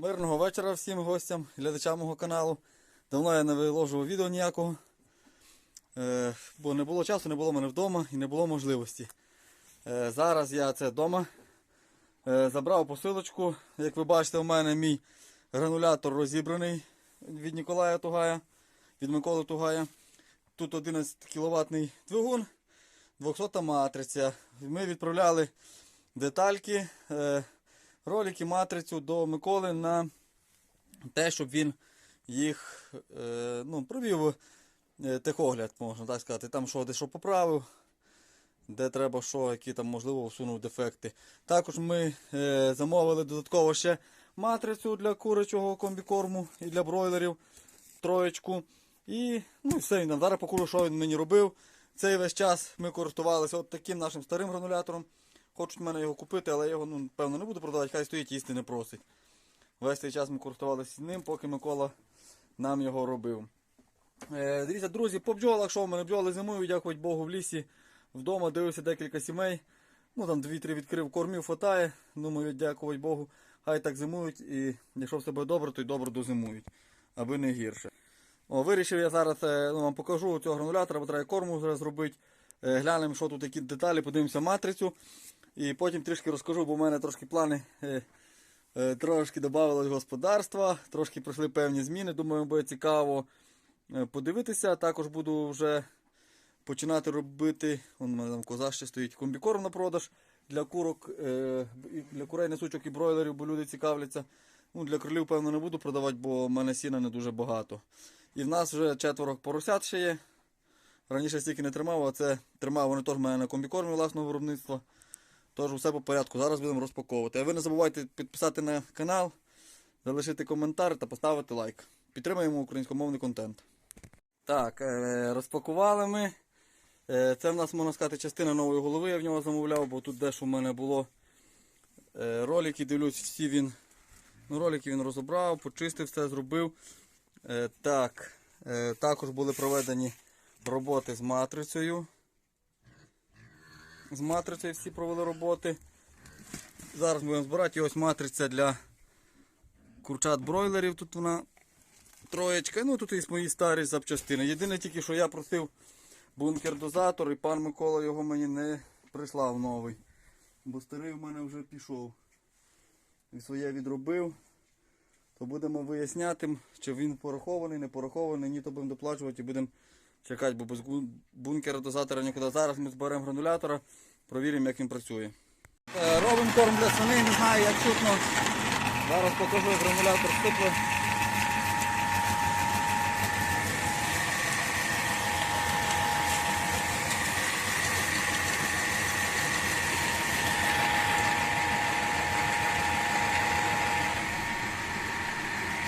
Мирного вечора всім гостям, глядачам мого каналу. Давно я не виложував відео ніякого, е, бо не було часу, не було мене вдома і не було можливості. Е, зараз я це вдома. Е, забрав посилочку. Як ви бачите, у мене мій гранулятор розібраний від Ніколая Тугая, від Миколи Тугая. Тут 11 кВт двигун, 200 матриця. Ми відправляли детальки, ролики, матрицю до Миколи на те, щоб він їх е, ну, провів е, техогляд, можна так сказати. Там що, де що поправив, де треба що, які там можливо усунув дефекти. Також ми е, замовили додатково ще матрицю для курячого комбікорму і для бройлерів, троєчку. І ну, все, він зараз покажу, що він мені робив. Цей весь час ми користувалися от таким нашим старим гранулятором. Хочуть в мене його купити, але я його, ну, певно, не буду продавати, хай стоїть їсти не просить. Весь цей час ми користувалися ним, поки Микола нам його робив. Е, дивіться, друзі, по бджолах, що в мене бджоли зимують, дякувати Богу, в лісі. Вдома дивився декілька сімей. Ну там дві-три відкрив, кормів хватає. Думаю, дякувати Богу. Хай так зимують і якщо все буде добре, то й добре дозимують, аби не гірше. О, вирішив я зараз е, ну, вам покажу цього гранулятора, бо треба корму зараз зробити. Е, глянемо, що тут які деталі, подивимося матрицю. І потім трішки розкажу, бо в мене трошки плани е, е, трошки додавалось господарства, трошки пройшли певні зміни. Думаю, буде цікаво е, подивитися. Також буду вже починати робити. Вон у мене там коза ще стоїть комбікорм на продаж для курок, для курей несучок і бройлерів, бо люди цікавляться. Ну, для кролів, певно, не буду продавати, бо в мене сіна не дуже багато. І в нас вже четверо поросят ще є. Раніше стільки не тримав, а це тримав вони теж в мене на комбікормі власного виробництва. Тож усе по порядку. Зараз будемо розпаковувати. А ви не забувайте підписати на канал, залишити коментар та поставити лайк. Підтримуємо українськомовний контент. Так, е, розпакували ми. Е, Це в нас, можна сказати, частина нової голови. Я в нього замовляв, бо тут дещо в мене було е, ролики. Дивлюсь, всі він. Ну, ролики він розібрав, почистив все, зробив. Так, також були проведені роботи з матрицею. З матрицею всі провели роботи. Зараз будемо збирати І ось матриця для курчат бройлерів. Тут вона троєчка. Ну тут і мої старі запчастини. Єдине тільки, що я просив бункер-дозатор і пан Микола його мені не прислав новий. Бо старий в мене вже пішов. І своє відробив. То будемо виясняти, чи він порахований, не порахований, ні то будемо доплачувати і будемо чекати, бо без бункера дозатора нікуди. Зараз ми зберемо гранулятора, провіримо, як він працює. Е, Робимо корм для свиней, не знаю, як чутно. Зараз покажу гранулятор стипле.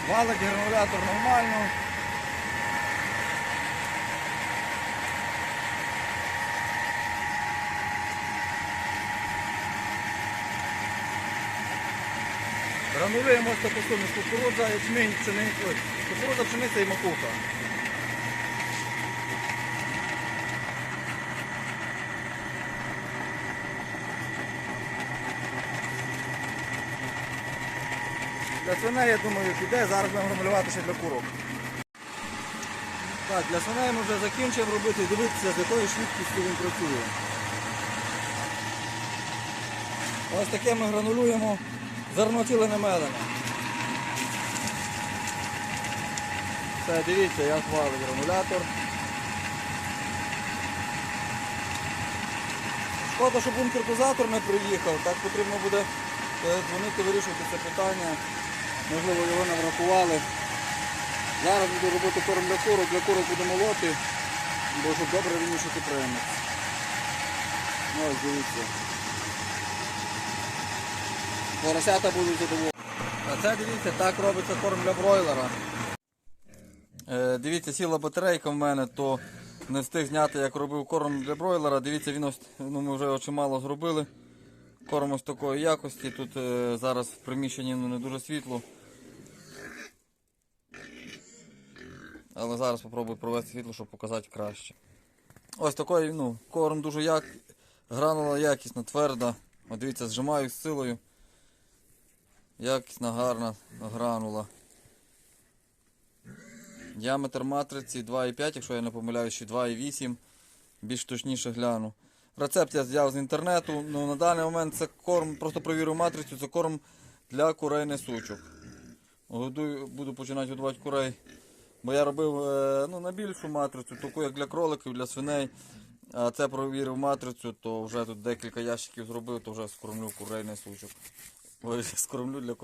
Валик гранулятор нормально. Ось таку суміш кукурудза, ячмінь, пшениця, кукурудза, пшениця і макуха. Для свиней, я думаю, піде, зараз будемо гранулювати ще для курок. Так, для свиней ми вже закінчимо робити, дивитися, з якою швидкістю він працює. Ось таке ми гранулюємо зерно ціле не мелене. Все, дивіться, як валить гранулятор. Шкода, що бункер-дозатор не приїхав, так потрібно буде е, дзвонити, вирішувати це питання. Можливо, його нам рахували. Зараз буду робити корм для курок, для курок буду молоти, бо щоб добре вимішати преміс. Ну, ось дивіться. Поросята будуть задоволені. А це дивіться, так робиться корм для бройлера. Е, дивіться, сіла батарейка в мене, то не встиг зняти, як робив корм для бройлера. Дивіться, він ось, ну ми вже чимало зробили. Корм ось такої якості. Тут е, зараз в приміщенні ну, не дуже світло. Але зараз спробую провести світло, щоб показати краще. Ось такий ну, корм дуже як... гранула якісна, тверда. От дивіться, зжимаю з силою. Якісна, гарна гранула. Діаметр матриці 2,5, якщо я не помиляюсь, чи 2,8. Більш точніше гляну. Рецепт я взяв з інтернету. Ну, на даний момент це корм, просто провірив матрицю, це корм для курей несучок. Годую, буду починати годувати курей. Бо я робив е, ну, на більшу матрицю, таку як для кроликів, для свиней. А це провірив матрицю, то вже тут декілька ящиків зробив, то вже скормлю курей несучок. Скормлю для.